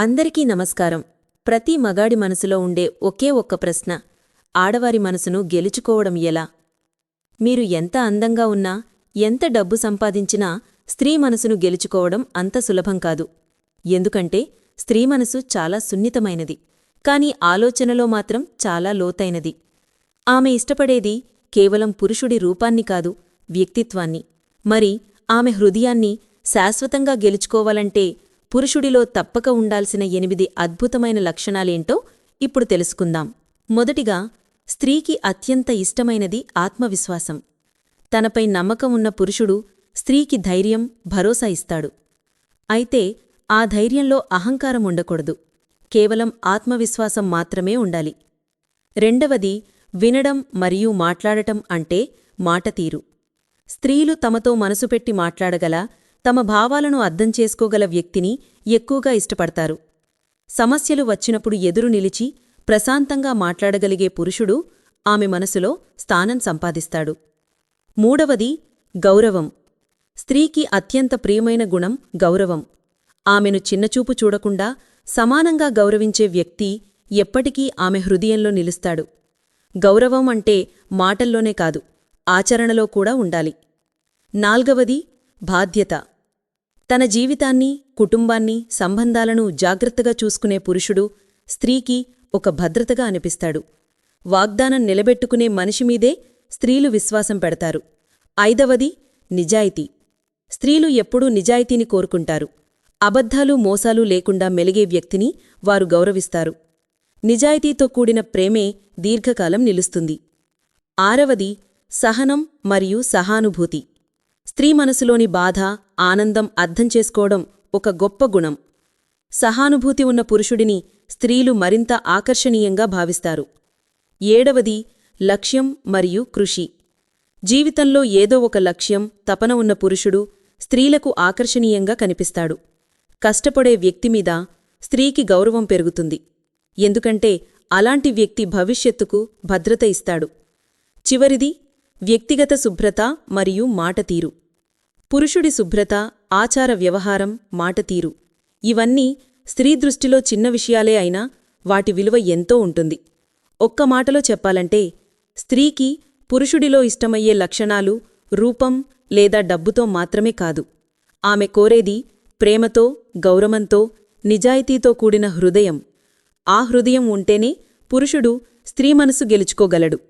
అందరికీ నమస్కారం. ప్రతి మగాడి మనసులో ఉండే ఒకే ఒక్క ప్రశ్న. ఆడవారి మనసును గెలుచుకోవడం ఎలా? మీరు ఎంత అందంగా ఉన్నా ఎంత డబ్బు సంపాదించినా స్త్రీ మనసును గెలుచుకోవడం అంత సులభం కాదు. ఎందుకంటే స్త్రీ మనసు చాలా సున్నితమైనది. కాని ఆలోచనలో మాత్రం చాలా లోతైనది. ఆమె ఇష్టపడేది కేవలం పురుషుడి రూపాన్ని కాదు వ్యక్తిత్వాన్ని. మరి ఆమె హృదయాన్ని శాశ్వతంగా గెలుచుకోవాలంటే పురుషుడిలో తప్పక ఉండాల్సిన ఎనిమిది అద్భుతమైన లక్షణాలేంటో ఇప్పుడు తెలుసుకుందాం. మొదటిగా స్త్రీకి అత్యంత ఇష్టమైనది ఆత్మవిశ్వాసం. తనపై నమ్మకం ఉన్న పురుషుడు స్త్రీకి ధైర్యం భరోసా ఇస్తాడు. అయితే ఆ ధైర్యంలో అహంకారం ఉండకూడదు. కేవలం ఆత్మవిశ్వాసం మాత్రమే ఉండాలి. రెండవది వినడం మరియు మాట్లాడటం అంటే మాటతీరు స్త్రీలు తమతో మనసుపెట్టి మాట్లాడగల తమ భావాలను అర్థం చేసుకోగల వ్యక్తిని ఎక్కువగా ఇష్టపడతారు. సమస్యలు వచ్చినప్పుడు ఎదురు నిలిచి ప్రశాంతంగా మాట్లాడగలిగే పురుషుడు ఆమె మనసులో స్థానం సంపాదిస్తాడు. మూడవది గౌరవం. స్త్రీకి అత్యంత ప్రియమైన గుణం గౌరవం. ఆమెను చిన్నచూపు చూడకుండా సమానంగా గౌరవించే వ్యక్తి ఎప్పటికీ ఆమె హృదయంలో నిలుస్తాడు. గౌరవం అంటే మాటల్లోనే కాదు ఆచరణలో కూడా ఉండాలి. నాల్గవది బాధ్యత. తన జీవితాన్ని కుటుంబాన్ని సంబంధాలను జాగ్రత్తగా చూసుకునే పురుషుడు స్త్రీకి ఒక భద్రతగా అనిపిస్తాడు. వాగ్దానం నిలబెట్టుకునే మనిషిమీదే స్త్రీలు విశ్వాసం పెడతారు. ఐదవది నిజాయితీ. స్త్రీలు ఎప్పుడూ నిజాయితీని కోరుకుంటారు. అబద్ధాలు మోసాలు లేకుండా మెలిగే వ్యక్తిని వారు గౌరవిస్తారు. నిజాయితీతో కూడిన ప్రేమే దీర్ఘకాలం నిలుస్తుంది. ఆరవది సహనం మరియు సహానుభూతి. స్త్రీ మనసులోని బాధ ఆనందం అర్థం చేసుకోవడం ఒక గొప్ప గుణం. సహానుభూతి ఉన్న పురుషుడిని స్త్రీలు మరింత ఆకర్షణీయంగా భావిస్తారు. ఏడవది లక్ష్యం మరియు కృషి. జీవితంలో ఏదో ఒక లక్ష్యం తపన ఉన్న పురుషుడు స్త్రీలకు ఆకర్షణీయంగా కనిపిస్తాడు. కష్టపడే వ్యక్తిమీద స్త్రీకి గౌరవం పెరుగుతుంది. ఎందుకంటే అలాంటి వ్యక్తి భవిష్యత్తుకు భద్రత ఇస్తాడు. చివరిది వ్యక్తిగత శుభ్రత మరియు మాటతీరు పురుషుడి శుభ్రత ఆచార వ్యవహారం మాటతీరు ఇవన్నీ స్త్రీ దృష్టిలో చిన్న విషయాలే అయినా వాటి విలువ ఎంతో ఉంటుంది. ఒక్క మాటలో చెప్పాలంటే స్త్రీకి పురుషుడిలో ఇష్టమయ్యే లక్షణాలు రూపం లేదా డబ్బుతో మాత్రమే కాదు. ఆమె కోరేది ప్రేమతో గౌరవంతో నిజాయితీతో కూడిన హృదయం. ఆ హృదయం ఉంటేనే పురుషుడు స్త్రీ మనసు గెలుచుకోగలడు.